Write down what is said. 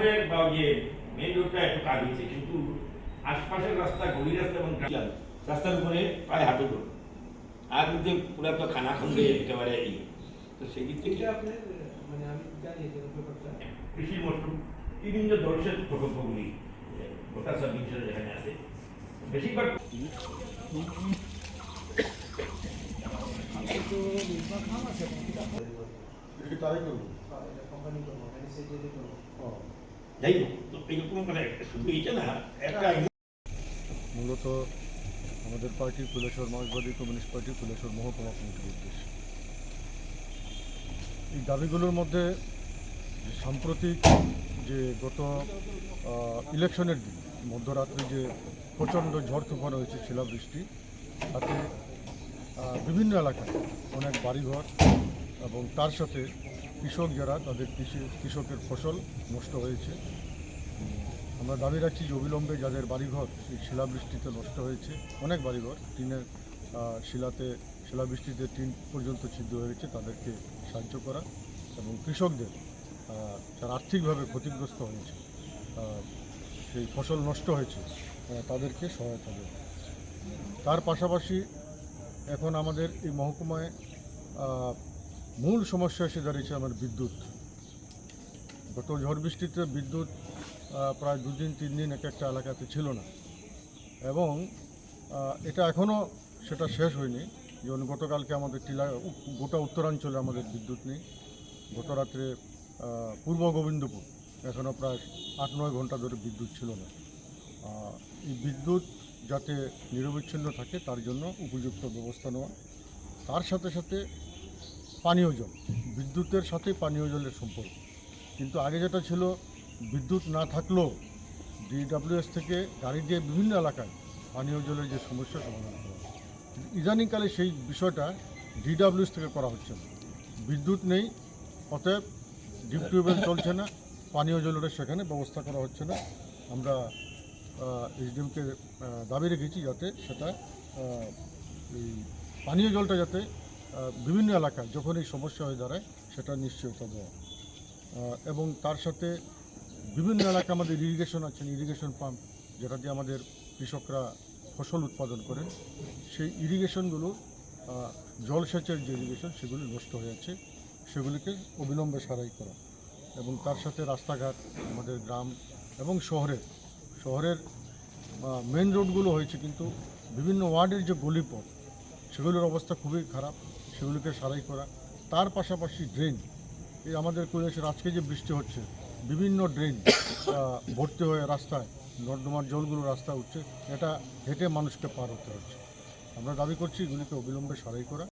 শহরের বা ওই যে মেইন রোডটা একটু কাজ হয়েছে কিন্তু আশপাশের রাস্তা গলি রাস্তা এবং রাস্তার উপরে প্রায় হাঁটু দূর। আর কিন্তু পুরা তো খানা খন্দে একেবারে এই। তো সেই দিক থেকে এটা আপনার মানে আমি জানি যে ব্যাপারটা। কৃষি মশরুম বিভিন্ন ধরনের প্রকল্পগুলি গোটা সাব ডিভিশনে যেখানে আছে। বেশিরভাগ তারাই করব? কোম্পানি করব যাই হোক তো মানে শুধু এইটা না একটা মূলত আমাদের পার্টি ফুলেশ্বর মার্ক্সবাদী কমিউনিস্ট পার্টি ফুলেশ্বর মহকুমা কমিটির উদ্দেশ্য এই দাবিগুলোর মধ্যে যে সাম্প্রতিক যে গত ইলেকশনের দিন মধ্যরাত্রে যে প্রচণ্ড ঝড় তুফান হয়েছে শিলাবৃষ্টি তাতে বিভিন্ন এলাকায় অনেক বাড়িঘর এবং তার সাথে কৃষক যারা, তাদের কৃষি, কৃষকের ফসল নষ্ট হয়েছে। আমরা দাবি রাখছি যে অবিলম্বে যাদের বাড়িঘর শিলাবৃষ্টিতে নষ্ট হয়েছে, অনেক বাড়িঘর, টিনের শিলাতে, শিলাবৃষ্টিতে টিন পর্যন্ত ছিদ্র হয়েছে তাদেরকে সাহায্য করা এবং কৃষকদের যারা আর্থিকভাবে ক্ষতিগ্রস্ত হয়েছে সেই ফসল নষ্ট হয়েছে তাদেরকে সহায়তা দেওয়া তার পাশাপাশি এখন আমাদের এই মহকুমায় মূল সমস্যা এসে দাঁড়িয়েছে আমার বিদ্যুৎ। গত ঝড় বৃষ্টিতে বিদ্যুৎ প্রায় দুদিন তিন দিন এক একটা এলাকাতে ছিল না। এবং এটা এখনও সেটা শেষ হয়নি। যেমন গতকালকে আমাদের টিলা, গোটা উত্তরাঞ্চলে আমাদের বিদ্যুৎ নেই। গত রাত্রে পূর্ব গোবিন্দপুর এখনও প্রায় আট, নয় ঘণ্টা ধরে বিদ্যুৎ ছিল না। এই বিদ্যুৎ যাতে নিরবিচ্ছিন্ন থাকে, তার জন্য উপযুক্ত ব্যবস্থা নেওয়া। তার সাথে সাথে পানীয় জল। বিদ্যুতের সাথে পানীয় জলের সম্পর্ক। কিন্তু আগে যেটা ছিল, বিদ্যুৎ না থাকলেও ডিডাব্লিউএস থেকে গাড়ি দিয়ে বিভিন্ন এলাকায় পানীয় জলের যে সমস্যা সমাধান করা ইদানিংকালে সেই বিষয়টা ডিডাব্লিউএস থেকে করা হচ্ছে না। বিদ্যুৎ নেই, অতএব ডিপ টিউবওয়েল চলছে না, পানীয় জলের সেখানে ব্যবস্থা করা হচ্ছে না। আমরা এইচডিএমকে দাবি রেখেছি যাতে সেটা এই পানীয় জলটা যাতে বিভিন্ন এলাকায় যখন এই সমস্যা হয়ে দাঁড়ায়, সেটা নিশ্চয়তা দেওয়া এবং তার সাথে বিভিন্ন এলাকায় আমাদের ইরিগেশন আছেন ইরিগেশন পাম্প যেটা দিয়ে আমাদের কৃষকরা ফসল উৎপাদন করেন। সেই ইরিগেশনগুলো জলসেচের যে ইরিগেশন সেগুলি নষ্ট হয়ে যাচ্ছে। সেগুলিকে অবিলম্বে সারাই করা। এবং তার সাথে রাস্তাঘাট, আমাদের গ্রাম এবং শহরের শহরের মেন রোডগুলো হয়েছে, কিন্তু বিভিন্ন ওয়ার্ডের যে গলিপথ, সেগুলোর অবস্থা খুবই খারাপ। সেগুলিকে সারাই করা। তার পাশাপাশি ড্রেন এই আমাদের কৈলাসের আজকে যে বৃষ্টি হচ্ছে, বিভিন্ন ড্রেন ভর্তি হয়ে রাস্তায়, নর্দমার জলগুলো রাস্তা উঠছে, এটা হেঁটে মানুষকে পার হতে হচ্ছে। আমরা দাবি করছি এগুলিকে অবিলম্বে সারাই করা।